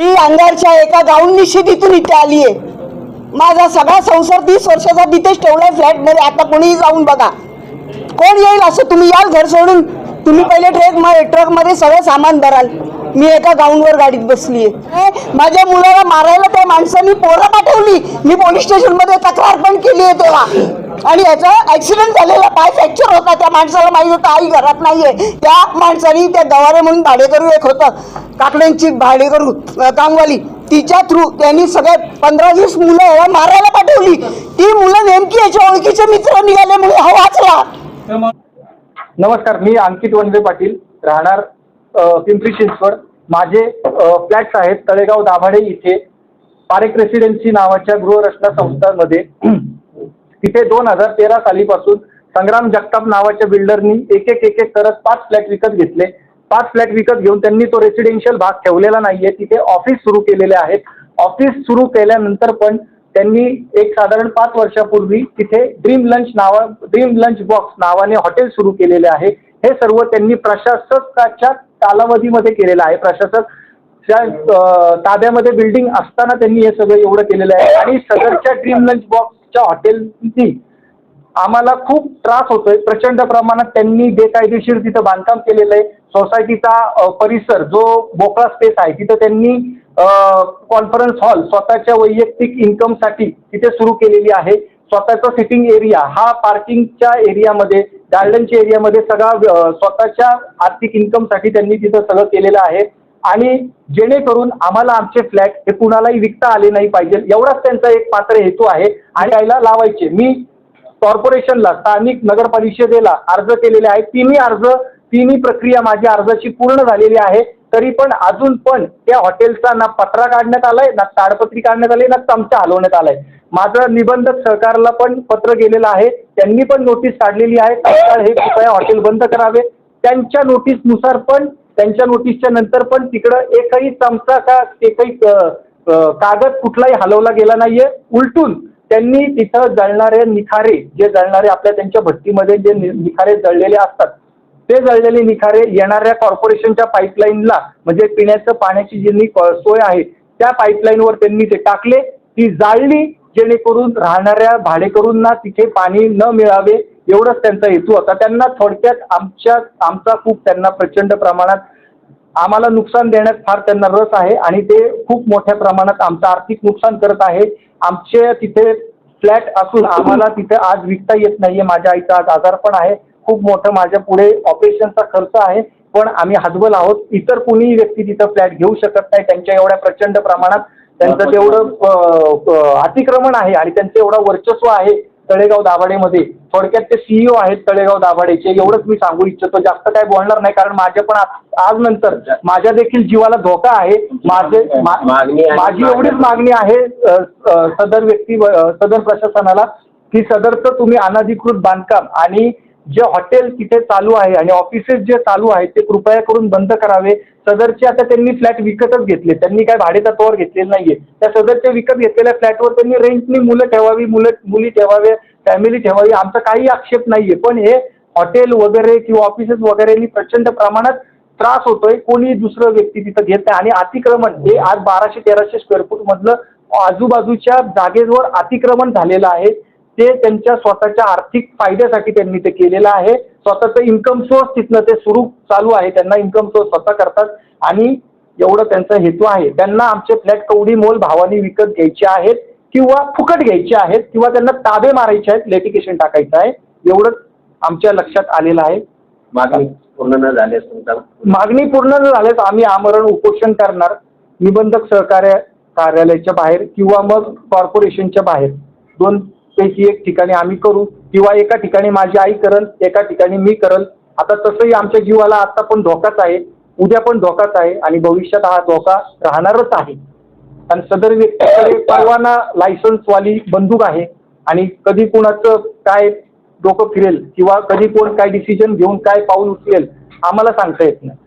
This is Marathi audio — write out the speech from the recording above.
मी अंगारच्या एका गाऊन निश्चितीतून इथे आली आहे. माझा सगळा संसार तीस वर्षाचा तिथेच ठेवलाय फ्लॅटमध्ये. आता कोणीही जाऊन बघा. कोण येईल असं तुम्ही याल घर सोडून? तुम्ही पहिले ट्रकमध्ये ट्रकमध्ये सगळं सामान भराल. मी एका गाऊनवर गाडीत बसली आहे माझ्या मुलाला मारायला त्या माणसांनी पोरं पाठवली. मी पोलीस स्टेशनमध्ये तक्रार पण केली आहे तेव्हा. आणि याचा ऍक्सिडेंट झालेला पाय फ्रॅक्चर होता. त्या माणसाला माहिती होतं आई घरात नाहीये. त्या माणसाने त्या गवारे म्हणून भाडेकरू एक होतं. काकड्यांची भाडेकरू कामवाली तिच्या थ्रू त्यांनी सगळे पंधरा वीस मुलं याला मारायला पाठवली. ती मुलं नेमकी याच्या ओळखीचे मित्र निघाले म्हणून हा वाचला. नमस्कार मी अंकित वनवे पाटील. राहणार पिंपरी चिंचवड. माझे फ्लॅट्स आहेत तळेगाव दाभाडे इथे. पारेख रेसिडेन्सी नावाच्या गृहरचना संस्थांमध्ये. तिथे दोन हजार तेरा सालीपासून संग्राम जगताप नावाच्या बिल्डरनी एक एक एक एक करत पाच फ्लॅट विकत घेतले. पाच फ्लॅट विकत घेऊन त्यांनी तो रेसिडेन्शियल भाग ठेवलेला नाहीये. तिथे ऑफिस सुरू केलेले आहेत. ऑफिस सुरू केल्यानंतर पण त्यांनी एक साधारण पाच वर्षापूर्वी तिथे ड्रीम लंच नावा ड्रीम लंच बॉक्स नावाने हॉटेल सुरू केलेले आहे. हे सर्व त्यांनी प्रशासकाच्या कालावधीमध्ये केलेला आहे. प्रशासक ताब्यामध्ये बिल्डिंग असताना त्यांनी हे सगळं एवढं केलेलं आहे. आणि सदरच्या ड्रीम लंच बॉक्सच्या हॉटेलनी आम्हाला खूप त्रास होतोय. प्रचंड प्रमाणात त्यांनी बेकायदेशीर तिथं बांधकाम केलेलं आहे. सोसायटीचा परिसर जो मोकळा स्पेस आहे तिथं त्यांनी कॉन्फरन्स हॉल स्वतःच्या वैयक्तिक इन्कमसाठी तिथे सुरू केलेली आहे. स्वतःचा सिटिंग एरिया हा पार्किंगच्या एरियामध्ये गार्डनच्या एरियामध्ये सगळा स्वतःच्या आर्थिक इन्कमसाठी त्यांनी तिथं सगळं केलेलं आहे. आणि जेणेकरून आम्हाला आमचे फ्लॅट हे कुणालाही विकता आले नाही पाहिजे एवढाच त्यांचा एक मात्र हेतू आहे. आणि यायला लावायचे. मी कॉर्पोरेशनला स्थानिक नगर परिषदेला अर्ज केलेले आहे तिन्ही अर्ज तिन्ही प्रक्रिया माझ्या अर्जाची पूर्ण झालेली आहे. तरी पण अजून पण त्या हॉटेलचा ना पत्रा काढण्यात आलाय ना ताडपत्री काढण्यात आली ना चमचा हलवण्यात आलाय. माझं निबंधक सरकारला पण पत्र गेलेलं आहे. त्यांनी पण नोटीस काढलेली आहे. तात्काळ हे कृपया हॉटेल बंद करावे. त्यांच्या नोटीसनुसार पण त्यांच्या नोटीसच्या नंतर पण तिकडं एकही चमचा का एकही कागद कुठलाही हलवला गेला नाहीये. उलटून त्यांनी तिथं जळणारे निखारे जे जळणारे आपल्या त्यांच्या भट्टीमध्ये जे नि- निखारे जळलेले असतात ते जळलेले निखारे येणाऱ्या कॉर्पोरेशनच्या पाईपलाईनला म्हणजे पिण्याचं पाण्याची जी सोय आहे त्या पाईपलाईनवर त्यांनी ते टाकले. ती जाळली. जेणेकरून राहणाऱ्या भाडेकरूंना तिथे पाणी न मिळावे एवढंच त्यांचा हेतू होता. त्यांना थोडक्यात आमच्या आमचा खूप त्यांना प्रचंड प्रमाणात आम्हाला नुकसान देण्यात फार त्यांना रस आहे आणि ते खूप मोठ्या प्रमाणात आमचं आर्थिक नुकसान करत आहे. आमचे तिथे फ्लॅट असून आम्हाला तिथे आज विकता येत नाहीये. माझ्या आईचा आज आजार पण आहे. खूप मोठं माझ्या पुढे ऑपरेशनचा खर्च आहे. पण आम्ही हजबल आहोत. इतर कुणीही व्यक्ती तिथं फ्लॅट घेऊ शकत नाही. त्यांच्या एवढ्या प्रचंड प्रमाणात त्यांचं तेवढं अतिक्रमण आहे आणि त्यांचं एवढं वर्चस्व आहे तळेगाव दाभाडेमध्ये. थोडक्यात ते सीईओ आहेत तळेगाव दाभाडेचे. एवढंच मी सांगू इच्छितो. जास्त काय बोलणार नाही कारण माझ्या पण आज नंतर माझ्या देखील जीवाला धोका आहे. माझे. माझी एवढीच मागणी आहे सदर व्यक्ती सदर प्रशासनाला की सदरचं तुम्ही अनधिकृत बांधकाम आणि जे हॉटेल तिथे चालू आहे आणि ऑफिसेस जे चालू आहेत ते कृपया करून बंद करावे. सदरचे आता त्यांनी फ्लॅट विकतच घेतले. त्यांनी काय भाडेतत्वावर घेतलेलं नाहीये. त्या सदरच्या विकत घेतलेल्या फ्लॅटवर त्यांनी रेंटनी मुलं ठेवावी मुलं मुली ठेवावे फॅमिली ठेवावी आमचा काही आक्षेप नाहीये. पण हे हॉटेल वगैरे किंवा ऑफिसेस वगैरेनी प्रचंड प्रमाणात त्रास होतोय. कोणी दुसरं व्यक्ती तिथं घेत नाही. आणि अतिक्रमण हे आज बाराशे तेराशे स्क्वेअर फूट मधलं आजूबाजूच्या जागेवर अतिक्रमण झालेलं आहे. ते त्यांच्या स्वतःच्या आर्थिक फायद्यासाठी त्यांनी ते केलेलं आहे. स्वतःचं इन्कम सोर्स तिथनं ते सुरू चालू आहे. त्यांना इन्कम सोर्स स्वतः करतात. आणि एवढं त्यांचा हेतू आहे. त्यांना आमचे फ्लॅट कवडी मोल भावाने विकत घ्यायचे आहेत किंवा फुकट घ्यायचे आहेत किंवा त्यांना ताबे मारायचे आहेत लेटिकेशन टाकायचं आहे. एवढंच आमच्या लक्षात आलेलं आहे. मागणी पूर्ण न झाल्यास मागणी पूर्ण न झाल्यास आम्ही आमरण उपोषण करणार. निबंधक सहकार्य कार्यालयाच्या बाहेर किंवा मग कॉर्पोरेशनच्या बाहेर. दोन पैकी एक ठिकाणी आम्ही करू किंवा एका ठिकाणी माझी आई करल एका ठिकाणी मी करल. आता तसंही आमच्या जीवाला आता पण धोकाच आहे उद्या पण धोकाच आहे आणि भविष्यात हा धोका राहणारच आहे. आणि सदर व्यक्तीकडे परवाना लायसन्सवाली बंदूक आहे आणि कधी कोणाचं काय डोकं फिरेल किंवा कधी कोण काय डिसिजन घेऊन काय पाऊल उचलेल आम्हाला सांगता येत नाही.